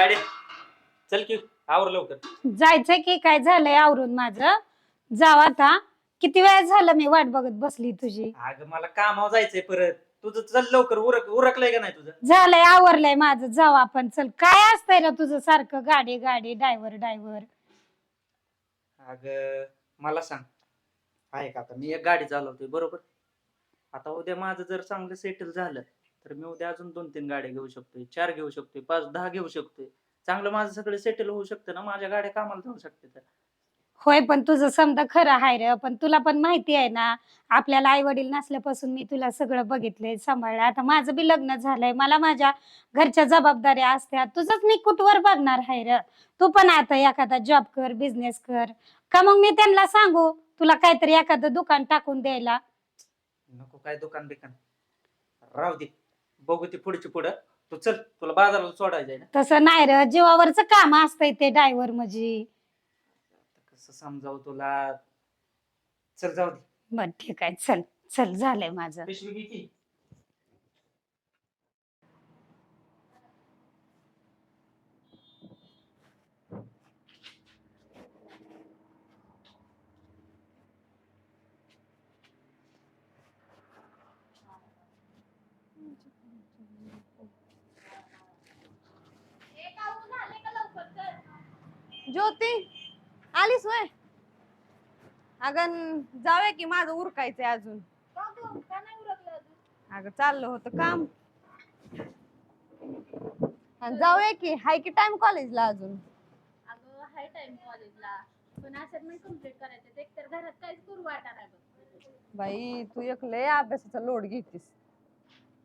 गाडी. चल की आवर लवकर. जायचंय की काय झालंय आवरून माझं? जाव आता. किती वेळ झालं मी वाट बघत बसली तुझी? अगं मला कामावर जायचंय परत. तुझं चल लवकर उरक उरकलंय का नाही तुझं? झालंय आवरलंय माझं. जाऊ आपण चल. काय असतंय ना तुझं सारखं? गाडी गाडी डायव्हर डायव्हर अगं मला सांग. आहे का आता मी एक गाडी चालवतोय बरोबर? आता उद्या माझं जर चांगलं सेटल झालं तर मी उद्या अजून दोन तीन गाड्या घेऊ शकतोय चार घेऊ शकतोय पाच दहा घेऊ शकतोय. चांगलं माझं सगळं सेटल होऊ शकतं ना माझ्या गाड्या कामाला जाऊ शकते तर. होय पण तुझं समजा खरं आहे रे पण तुला पण माहिती आहे ना आपल्याला आई वडील नसल्यापासून मी तुला सगळं बघितलंय सांभाळलं. आता माझं बी लग्न झालंय मला माझ्या घरच्या जबाबदाऱ्या असत्या तुझंच मी कुठवर बघणार आहे र? तू पण आता एखादा जॉब कर बिझनेस कर. का मग मी त्यांना सांगू तुला काहीतरी एखादं दुकान टाकून द्यायला? नको काय दुकान बिकान राहू दे. बघू ती पुढची पुढं. तू चल तुला बाजाराला सोडायचंय ना. तसं नाही र जीवावरच काम असतंय ते ड्रायव्हर म्हणजे कसं समजावं तुला? चल जाऊ दे. बर ठीक आहे. चल चल झालंय माझं. पिशवी घे की. ज्योती आलीस वय अगं जाऊया की माझं उरकायचंय अजून. अगं चाललं होतं काम. आणि जाऊया की हाय की टाइम कॉलेजला अजून? अगं हाय टाइम कॉलेजला पण असाइनमेंट कंप्लीट करायचं. एक तर घरात काहीच करू वाटणार आहे बघ. बाई तू एक लय अभ्यासाचा लोड घेतीस.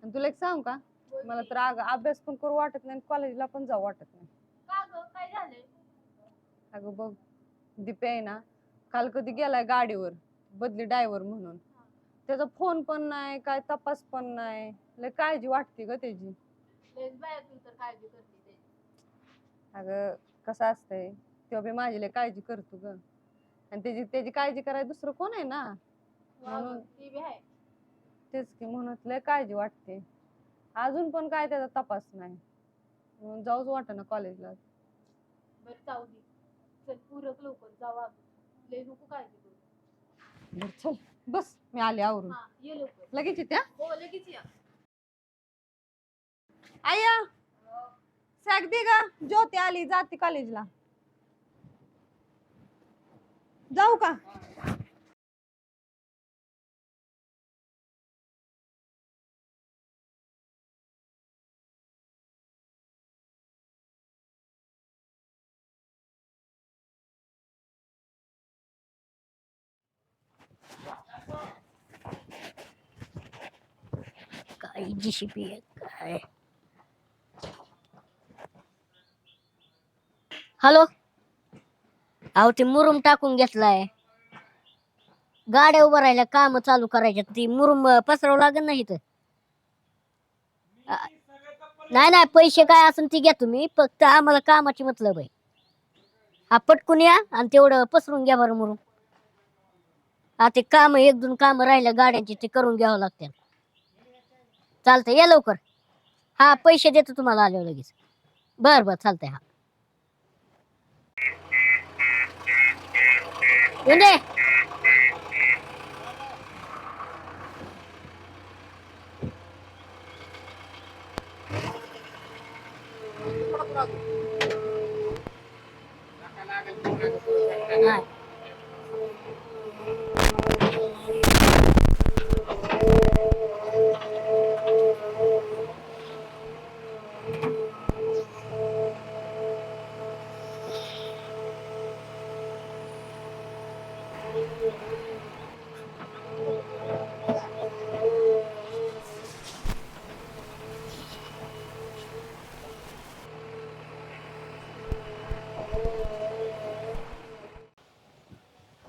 आणि तुला एक सांग का? मला तर अगं अभ्यास पण करू वाटत नाही कॉलेजला पण जाऊ वाटत नाही. का ग? काय झालंय? अगं बघ दिपे आहे ना काल कधी गेलाय गाडीवर बदली ड्रायव्हर म्हणून. त्याचा फोन पण नाही काय तपास पण नाही. लय काळजी वाटते ग त्याची. लेस बाय तू तर काळजी करते ते अगं कसं असतंय तेव्हा बी माझी लय काळजी करतो ग. आणि त्याची त्याची काळजी करायला दुसरं कोण आहे ना? म्हणून- ती बी आहे. तेच की म्हणून लय काळजी वाटते. अजून पण काय त्याचा तपास नाही. म्हणून जाऊच वाटत ना कॉलेजला बरं जाऊ दे. चल पूरक लवकर. जाऊ लय नको काळजी करू. बरं, चल. बस मी आले आवरून. हा ये लवकर. लगेच येते हा? हो लगेच या. आया! सॅक दे ग. ज्योती आली जाते कॉलेजला जाऊ का? काय काय? हॅलो अहो ते मुरुम टाकून घेतलाय. गाड्या उभं राहिल्या काम चालू करायच्या ती मुरुम पसरावं लागेल नाही तर नाही नाही पैसे काय असेल ती घ्या तुम्ही. फक्त आम्हाला कामाची मतलब आहे. हा पटकून या आणि तेवढं पसरून घ्या बरं मुरुम. हा ते काम एक दोन काम राहिल्या गाड्यांची ते करून घ्यावं लागते चालतंय या लवकर. हा पैसे देतो तुम्हाला आल्यावर लगेच. बर बर चालतंय हा. येऊन दे. हा.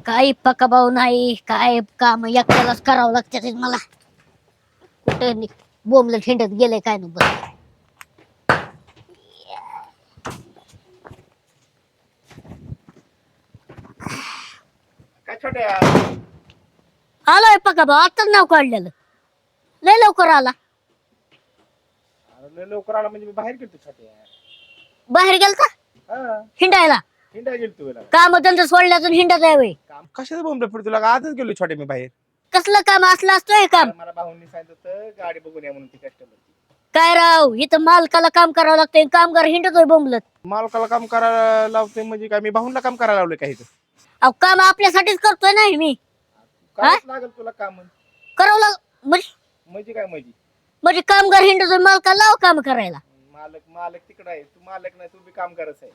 काही पक्का भाऊ नाही काय काम एकट्यालाच करावं लागतं ते मला. कुठे बोंबलं ठेंडत गेले काय ना बस काय छोट्या पक्का भाऊ आताच नाव काढलेलं. लय लवकर आला. अरे लय लवकर आला म्हणजे मी बाहेर गेलो छोट्या. बाहेर गेलता? हा. हिंडायला? हिंडा गेलो तुला काम धंदा सोडल्यातून हिंडत आहे वय काम कशाचं बोंबलं तुला? आजच गेलो छोटे मी बाहेर. कसलं काम? असलं असतोय काम. मला भाऊंनी सांगितलं होतं गाडी बघून या म्हणून ती काय राव इथं मालकाला काम करावं लागतंय कामगार हिंडतोय बोंबलत. मालकाला काम करायला लावते म्हणजे काय? मी भाऊंना काम करायला लावले काही अहो काम आपल्यासाठीच करतोय नाही मी. काय? लागेल तुला काम. करावं लाग म्हणजे? म्हणजे काय म्हणजे म्हणजे कामगार हिंडतोय मालकाला लाव काम करायला. मालक मालक तिकडे आहे. तू मालक नाही तू बी काम करत आहे.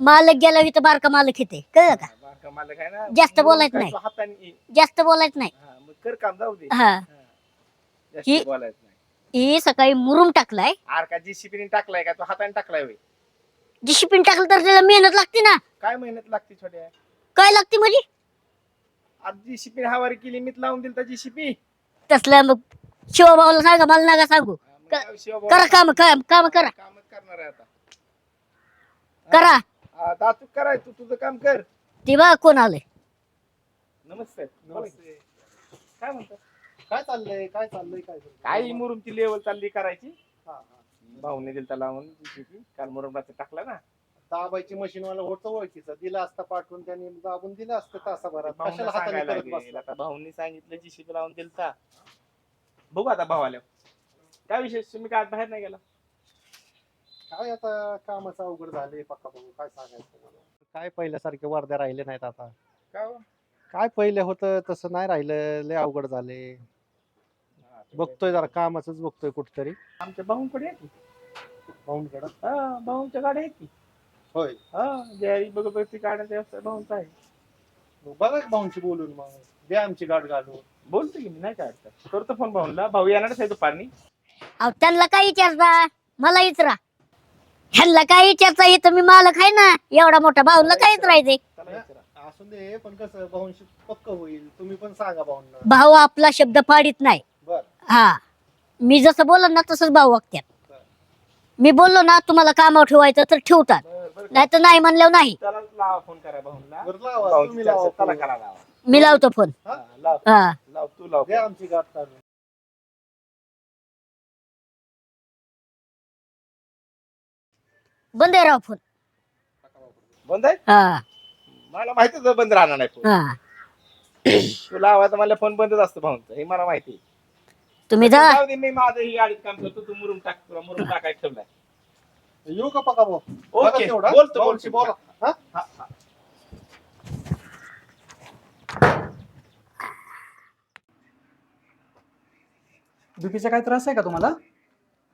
मालक गेला इथं बारका मालक येते कळलं का? बारका मालक आहे ना. जास्त बोलायचं नाही. तू हाताने ये. जास्त बोलायचं नाही. हा, मग कर काम जाऊ दे. हा. जास्त बोलायचं नाही. ही सकाळी मुरुम टाकलाय. आर का टाकलाय का? तू हाताने टाकलाय होय. टाकलं तर त्याला मेहनत लागते ना. काय मेहनत लागते छोट्या? काय लागते म्हणजे? आज जीसीपी हवारी केली मीच लावून दिल तर जीसीपी तसलं मग शिवभाऊला सांगा मला नका सांगू. करा काम काम काम करा. कामच करणार आहे आता. करा. आता तू कराय तू तुझं काम कर. ते बा कोण आलंय? नमस्ते. की. काय म्हणतो? काय चाललंय काय चाललंय काय चाललंय? काय मुरुमची लेवल चालली करायची? हा, हा. भाऊने दिलता लावून JCP. काल मुरुम टाकला ना. दाबायची मशीन वाला होतं ओळखीचा. दिला असता पाठवून त्यांनी दाबून दिलं असतं तासाभरात. कशाला हाताने सांगायला करत लागेल. बसला? आता भाऊंनी सांगितलं लावून दिलता बघू आता भाऊ आल्या काय विशेष? तुम्ही काय आज बाहेर नाही गेला? काय आता कामाचं अवघड झाले पक्का बघू काय सांगायचं तुम्हाला. काय पहिल्यासारखे वर्ध्या राहिले नाहीत आता. काय हो? काय पहिले होतं तसं नाही राहिलं. लय अवघड झाले. बघतोय जरा कामाच बघतोय कुठतरी. आमच्या भाऊंकडे आहे की? भाऊंकडं? हा भाऊंच्या गाड्या आहेत की? होय. हा गाड्याचा व्यवसाय भाऊंचा आहे. बघा की भाऊंची बोलून मग. द्या आमची गाठ घालून. बोलतो की मी नाही काय अडचण. करतो फोन भाऊंला. भाऊ येणारच आहे दुपारनी. अहो त्यांना काय विचारता? मला विचारा. ह्यांना काय विचारता? येतं मी मालक आहे ना? एवढा मोठा भाऊला काय विचारायचे? चला विचारा. असून दे पण कसं भाऊंशी पक्क होईल. तुम्ही पण सांगा भाऊंना. भाऊ आपला शब्द पाडित नाही. बर. हा. मी जसं बोललो ना तसंच भाऊ वागतात मी बोललो ना तुम्हाला कामावर ठेवायचं तर ठेवतात. नाही तर नाही म्हणल्यावर नाही. चला लावा फोन करा भाऊंला बरं लावा भाऊंची तुम्ही चर्चा लावा चला फोन. करा लावा. मी लावतो फोन. हा? लाव. हा. लाव तू लाव. द्या आमची गाठ काढून. बंद आहे राव फोन. बंद आहे? हा. मला माहितीच आहे बंद राहणार नाही फोन. हा. तू लावायचा मला फोन बंदच असतो भाऊंचा. हे मला माहिती आहे. तुम्ही जा. जाऊ दे मी माझं ही गाडीत काम करतो तू मुरुम टाक तुला मुरुम टाकायला ठेवलाय. येऊ का पक्का भाऊ? बघा ओके तेवढा. बोलतो भाऊंशी बोलतो बोला. हा? हा, हा. बीपीचा काय त्रास आहे का तुम्हाला?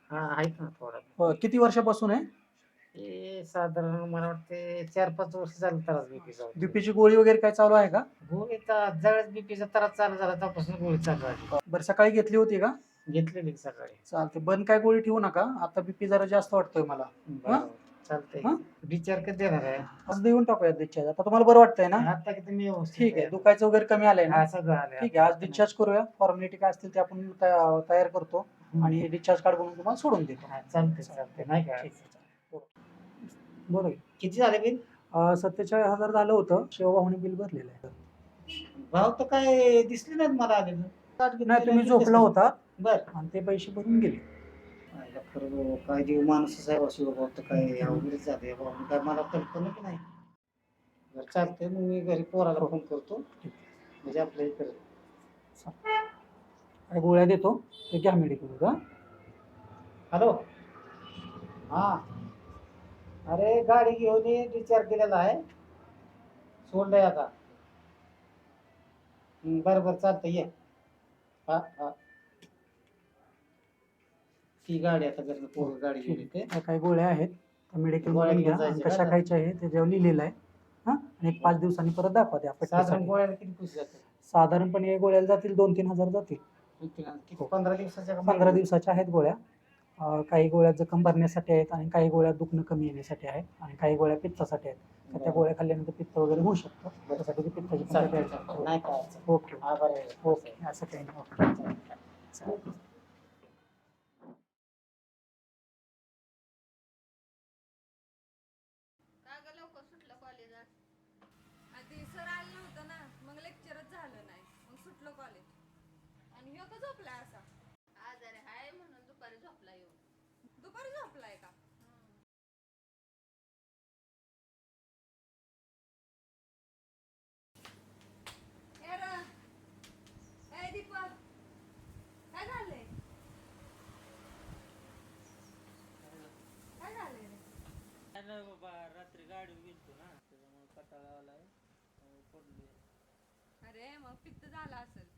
हा आहेत ना थोडा. अ, किती वर्षापासून आहे? हे साधारण मला वाटते चार पाच वर्ष झालं त्रास बीपीचा. बीपीची गोळी वगैरे काय चालू आहे का? गोळीचा जवळच बीपीचा त्रास चालू झाला तेव्हापासून गोळी चालू आहे. बरं सकाळी घेतली होती का? घेतलेली सकाळी चालते बंद काय गोळी ठेवू नका. आता बीपी जरा जास्त वाटतोय मला. बरोबर. चालतंय. हा? डिचार कधी देणार आहे? आज देऊन टाकूया डिस्चार्ज आता तुम्हाला बरं वाटतंय ना? आता किती मी व्यवस्थित ठीक आहे. दुखायचं वगैरे कमी आलंय ना? हा सगळं आलंय. ठीक आहे. आज डिस्चार्ज करूया. फॉर्मॅलिटी काय असतील ते आपण तया- तयार करतो. आणि डिस्चार्ज कार्ड बनवून तुम्हाला सोडून देतो. हा, चालतंय चालतंय. नाही का? ठीक आहे, चालेल. बरं. किती झाले बिल? अ, सत्तेचाळीस हजार झालं होतं. शिवभाऊने बिल भरलेलं आहे. भाव तर काय दिसले नाहीत मला आलेलं. नाही तुम्ही झोपला होता. बर. आणि ते पैसे भरून गेले. खरं काय माणूसच आहे शिव भाऊ तर काय अवघडच झाले भाऊ काय मला कल्पना की नाही. बरं चालतंय. मग मी घरी पोराला फोन करतो. म्हणजे आपल्या इकडे. काय गोळ्या देतो. ते घ्या मेडिकल का हॅलो. हा. अरे गाडी घेऊन ये. डिस्चार्ज केलेला आहे. सोडलंय आता. हं, बरं बरं चालतं ये. हा हा. ती गाडी आता घरनं पोरं गाडी गेली ते त्या काही गोळ्या आहेत. त्या मेडिकल घ्या घेऊन आणि जायच्या कशा का? खायच्या आहे त्याच्यावर लिहिलेलं आहे. हा? आणि एक पाच दिवसांनी परत दाखवा त्या साधारण पट्टीसाठी. गोळ्याला किती पैसे जातात साधारणपणे या गोळ्याला जातील दोन तीन हजार जातील. किती? किती पंधरा दिवसाच्या का पंधरा? दिवसाच्या आहेत गोळ्या. अं, काही गोळ्या जखम भरण्यासाठी आहेत आणि काही गोळ्या दुखणं कमी येण्यासाठी आहेत आणि काही गोळ्या पित्तासाठी आहेत. तर त्या गोळ्या खाल्ल्यानंतर पित्त वगैरे होऊ शकतं. त्यासाठी ती पित्ताची चालतंय, चालतंय. नाही काय अडचण. ओके. आभार आहे. ओके. असं काही नाही. ओके. चालेल. जेवला का झोपलाय असा. आजारी हाय म्हणून दुपारी झोपला येऊ. दुपारी झोपलाय का? काय झालंय? काय झालंय काय बाबा रात्री गाडी गेलतो ना त्याच्यामुळे कटाळा आलाय. पडली अरे मग पित्त झाला असेल.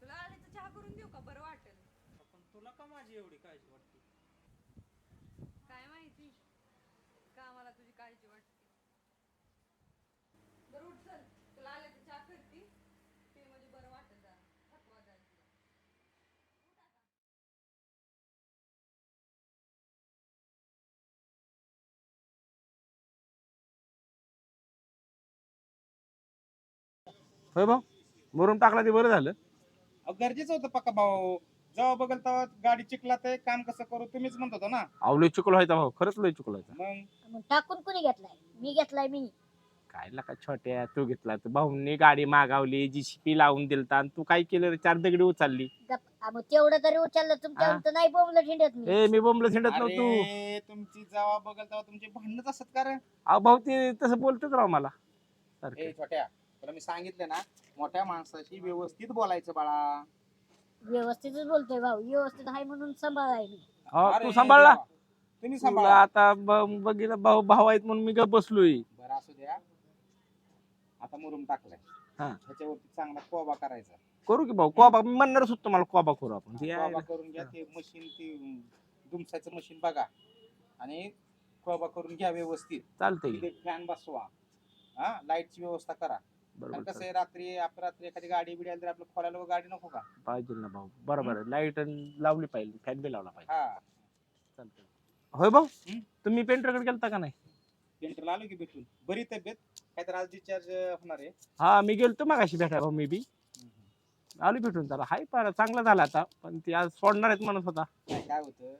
तुला आले चहा करून देऊ का? बरं वाटेल. पण तुला का माझी एवढी काळजी वाटते? काय माहिती? का मला तुझी काळजी वाटते? बरं उठ चल. तुला आल्याचं चहा करते. ते म्हणजे बरं जरा. थकवा जाईल तुला. होय भाऊ मुरुम टाकला ते बरं झालं. अहो, गरजेचं होतं पक्का भाऊ. जेव्हा बघल तेव्हा गाडी चिखला ते काम कसं करू तुम्हीच म्हणत होता ना. अहो लय चुकलो व्हायचा भाऊ. खरंच लय चुकलो व्हायचा. मग? मग टाकून कुणी घेतलाय? मी घेतलाय मी. काय लका छोट्या तू घेतला तू भाऊंनी गाडी मागावली जीसीपी लावून दिलता आणि तू काय केलं रे? चार दगडी उचलली. गप. आ, मग तेवढं तरी उचललं तुमच्या हा. तर नाही बोंबलं झेंडत मी. ए मी बोंबलं हिंडत नव्हतो. अरे तुमची जेव्हा बघल तेव्हा तुमचे भांडणच असत का रे? अहो भाऊ ते तसं बोलतच राव मला. ए छोट्या. तुला मी सांगितलं ना मोठ्या माणसाशी व्यवस्थित बोलायचं बाळा. व्यवस्थितच बोलतोय भाऊ व्यवस्थित आहे म्हणून सांभाळाय मी. अहो, अरे तू सांभाळला. तुम्ही तुला सांभाळा. आता ब- बघितलं भाऊ भाऊ आहेत म्हणून मी गप बसलोय. बरं असू द्या. आता मुरुम टाकलाय. हा. ह्याच्यावरती चांगला कोबा करायचा. करू की भाऊ? कोबा मी म्हणणारच होतो मला कोबा करू आपण. ते आहे. कोबा करून घ्या ते मशीन ते दुमसाचं मशीन बघा. आणि कोबा करून घ्या व्यवस्थित. चालतंय. की. तिथे फॅन बसवा. हा लाईटची व्यवस्था करा. बरोबर कारण कसं. आहे रात्री आपण रात्री एखादी गाडी बिडी आली तर आपलं खोलायला गाडी नको का? पाहिजे ना भाऊ. बरोबर आहे. लाइट लावली पाहिजे. फॅन बी लावला पाहिजे. हा. चालतंय. होय भाऊ? हम्म? तुम्ही पेंटरकडे गेलता का नाही? पेंटरला आलो की भेटून. बरी तब्येत. काहीतरी आज डिस्चार्ज होणार आहे. हा मी गेलतो मागाशी भेटाय भाऊ मी बी. आलो भेटून त्याला हाय पारा चांगला झाला आता. पण ते आज सोडणार आहेत म्हणत होता काय काय होतं?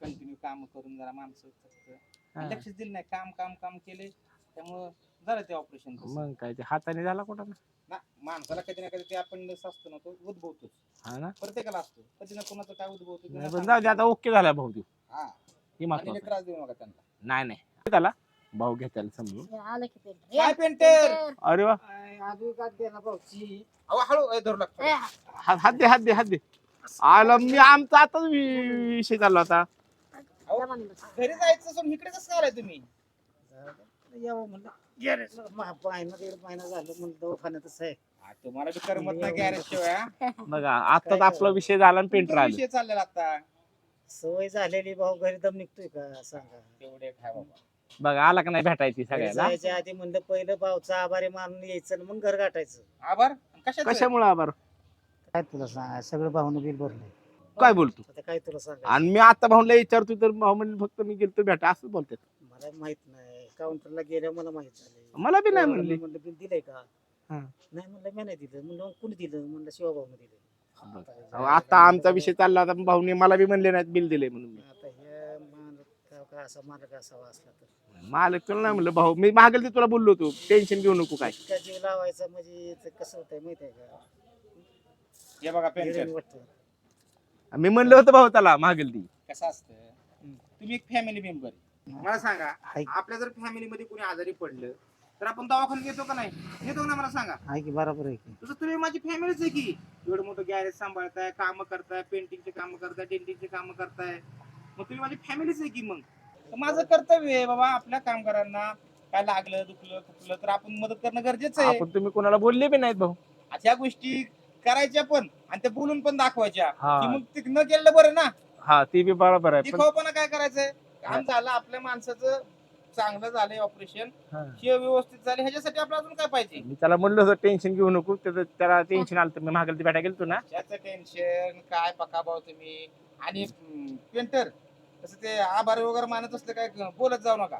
कंटिन्यू काम करून जरा माणसं थकतं. हा. लक्षच दिलं नाही. काम काम काम केले त्यामुळं झालं ते ऑपरेशन मग काय ते हाताने झाला कुठं? ना माणसाला कधी ना कधी ते आपण असतो ना तो उद्भवतोच. हा ना? प्रत्येकाला असतो. कधी ना कोणाचं काय उद्भवतो नाही, पण जाऊ दे आता ओके झाला भाऊ तू हा. हे आणि महत्वाचं. लई त्रास देऊ नका त्यांना. नाही नाही. त्याला भाऊ घ्या त्याला समजून आलं की पेंटर. काय पेंटर! अरे वा. आधी का दे ना भाऊची अहो हळू ए, धरू लागतो. ए, हात हात दे हात दे हात दे. आला मी आमचा आताच वि- विषय चालला होता. बस. घरी जायचं असून इकडे कसं आलाय तुम्ही. यावं म्हणलं. गॅरेज महिना दीड महिना झालं म्हणलं दवाखान्यातच आहे. आ, तुम्हाला बी करमत नाही गॅरेज शिवाय? बघा आताच आपला विषय झाला आणि पेंटर आले. विषय चाललेला आता. सवय झालेली भाऊ घरी दम निघतोय का? सांगा. तेवढे काय बाबा. बघा आला का नाही भेटायची घरी सगळ्याला? जायच्या आधी म्हणलं पहिलं भाऊचा आभारी मानून यायचं आणि मग घर गाठायचं. आभार? कशाच? कशामुळे आभार? काय तुला सांगा सगळं भाऊनं बिल भरलंय. काय बोलतो? आता काय तुला सांगा आणि मी आता भाऊला विचारतो तर भाऊ म्हणजे फक्त मी गेलतो भेटा असं बोलतात. मला माहीत नाही. काउंटरला गेल्या मला माहीत झालं मला बी नाही म्हणली. म्हणलं बिल दिलंय का? हा. नाही म्हणलं मी नाही दिलं. म्हणलं कोणी दिलं? म्हणलं शिवाभाऊनं दिलं अहो, आता आमचा विषय चालला होता भाऊने मला बी म्हणले नाहीत बिल दिले म्हणून मी. आता हे मालक का असा मालक असावा असला तर. मालक तुला नाही म्हणलं भाऊ. मी मागेल ते तुला बोललो होतो. टेन्शन घेऊ नको काय. इतका जीव लावायचा म्हणजे ते कसं होतंय माहीत आहे का? हे बघा हिरण वाटतं. मी म्हणलं होतं भाऊ त्याला मागेल ती. कसं असतं? तुम्ही एक फॅमिली मेंबर मला सांगा आपल्या जर फॅमिली मध्ये कोणी आजारी पडलं तर आपण दवाखान्यात घेतो का नाही? घेतो ना मला सांगा. आहे की बरोबर आहे की. तसं तुम्ही माझी फॅमिलीच आहे की. एवढं मोठं गॅरेज सांभाळताय काम करताय पेंटिंगचे काम करताय डेंटिंगचे काम करताय. मग तुम्ही माझी फॅमिलीच आहे की मग? तर माझं कर्तव्य आहे बाबा आपल्या कामगारांना काय लागलं दुखलं खुपलं तर आपण मदत करणं गरजेचं आहे. आपण तुम्ही कोणाला बोलले बी नाहीत भाऊ. ह्या गोष्टी करायच्या पण आणि त्या बोलून पण दाखवायच्या. हा. की मग ते न केलं बरं ना? हा ती बी बरोबर आहे पण दिखावपणा काय करायचंय? काम झालं आपल्या माणसाचं चांगलं झालंय ऑपरेशन हा. हे व्यवस्थित झाले. ह्याच्यासाठी आपल्याला अजून काय पाहिजे? मी त्याला म्हणलं होतं टेन्शन घेऊ नको. त्याचं त्याला टेन्शन आलं तर मी मागेल ते भेटा गेलतो ना. त्याचं टेन्शन काय पका भाऊ तुम्ही? आणि पेंटर तसं ते आभार वगैरे मानत असलं काय बोलत जाऊ नका.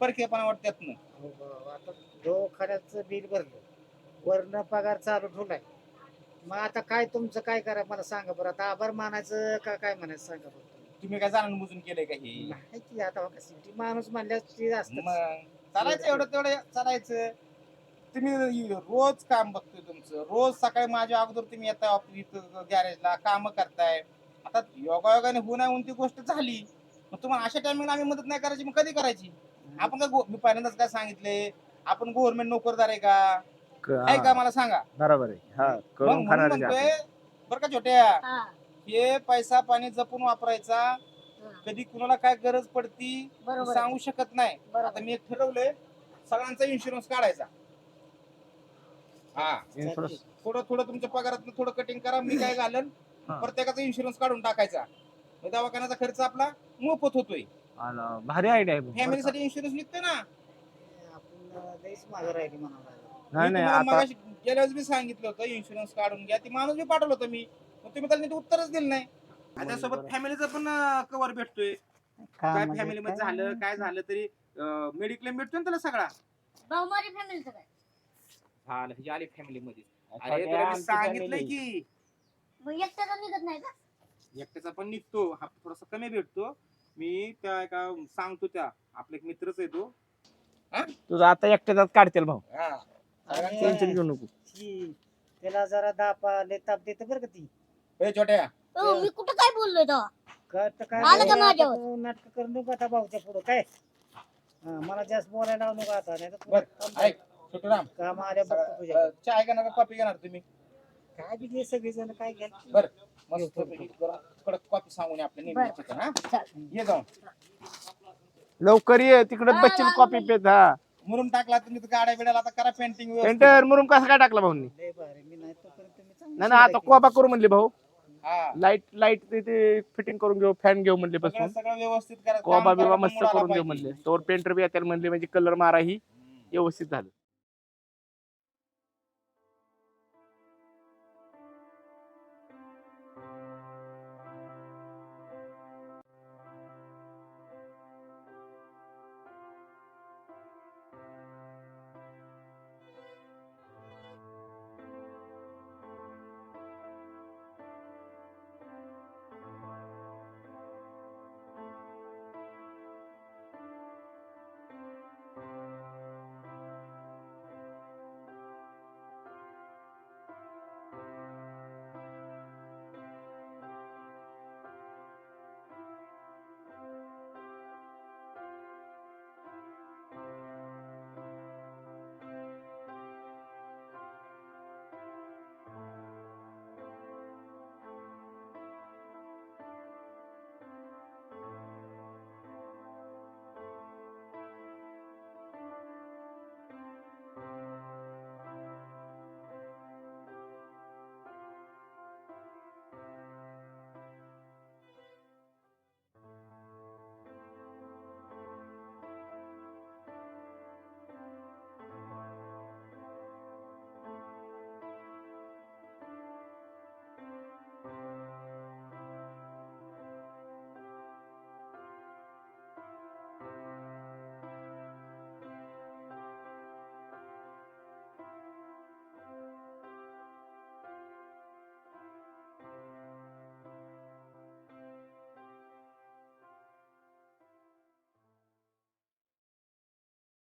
परकेपणा वाटत त्यातनं आता दवाखान्याचं बिल भरलं. वरनं पगार चालू ठेवलाय. मग आता काय तुमचं काय करा? मला सांगा बरं. आता आभार मानायचं का काय म्हणायचं? सांगा बरं. तुम्ही. काय जाणून बुजून केलंय का हे? नाही की आता माणूस म्हणल्यास ते असतं मग चालायचं एवढं तेवढं चालायचं. तुम्ही रोज काम बघतोय तुमचं. रोज सकाळी माझ्या अगोदर तुम्ही येताय ऑफिस गॅरेजला काम करताय. आता योगायोगाने होऊ नाही ती गोष्ट झाली. मग तुम्हाला अशा टायमिंगला आम्ही मदत नाही करायची मग कधी करायची? आपण काय गो- मी पहिल्यांदाच काय सांगितले आपण गव्हर्नमेंट नोकरदार आहे का? आहे का? मला सांगा. बरोबर आहे. हा मग करून म्हणून खाणार म्हणतोय बरं का छोट्या? हा. हे पैसा पाणी जपून वापरायचा. कधी कुणाला काय गरज पडती बरोबर. आहे. सांगू शकत नाही. बरोबर. आता मी एक ठरवलंय सगळ्यांचा इन्शुरन्स काढायचा. हा. थोडं थोडं तुमच्या पगारात थोडं कटिंग करा मी काय घालन हा. प्रत्येकाचा इन्शुरन्स काढून टाकायचा. मग दवाखान्याचा खर्च आपला मोफत होतोय. आला, भारी आयडिया आहे. फॅमिलीसाठी इन्शुरन्स निघतोय ना? आपण लईच मागं राहिली म्हणावं लागेल नाही मी नाही तुम्हाला आता मगाशी गेल्या वेळेस मी सांगितलं होतं इन्शुरन्स काढून घ्या. ती माणूस बी पाठवलं होतं मी. मग तुम्ही त्याला नीट उत्तरच दिलं नाही. आणि त्यासोबत. फॅमिलीचं पण कव्हर भेटतोय. काय म्हणजे फॅमिली मध्ये काय? झालं काय झालं तरी मेडिक्लेम भेटतोय ना त्याला सगळा? भाऊ माझी फॅमिलीचं काय? झालं ही आली फॅमिली मध्ये अरे तुला मी सांगितलंय. की. मग एकट्याचा निघत नाही का? एकट्याचा पण निघतो हा थोडासा कमी भेटतो. मी त्या एका सांगतो त्या आपला एक मित्रच आहे तो. तुझं आता एकट्याचाच काढतील भाऊ. टेन्शन घेऊ नको. त्याला जरा दाप लय ताप देते बरं का ती. ए छोट्या. हो मी कुठं काय बोललोय तेव्हा? काय तर काय आलं का झालं, आता माझ्यावर? तू नाटक करू नको आता भाऊच्या पुढं. काय? हा, मला जास्त बोलायला लावू नको आता नाही तर बर, ऐक छोटूराम बघतो तुझ्या चहा घेणार का कॉफी घेणार तुम्ही? काय बी घे सगळेजण काय घ्या? बर मस्त कडक कॉफी सांगून ये आपल्या हा? ये जाऊन. लवकर ये तिकडे हा, लागलं कॉपी पेत हा. मुरुम टाकला तुम्ही तर गाड्या बिड्याला आता करा पेंटिंग पेंटर मुरुम कसा काय टाकला भाऊनी? लय भारी मी नाही तोपर्यंत तुम्ही चांगली नाही ना आता शिवाय कोबा करू म्हणले भाऊ. लाइट लाइट ते फिटिंग करून घेऊ फॅन घेऊ म्हणले बसून. सगळं व्यवस्थित करा. कोबा बिबा मस्त करून घेऊ. म्हणले. तोवर पेंटर बी येतील म्हणले म्हणजे कलर मारा ही व्यवस्थित झालं.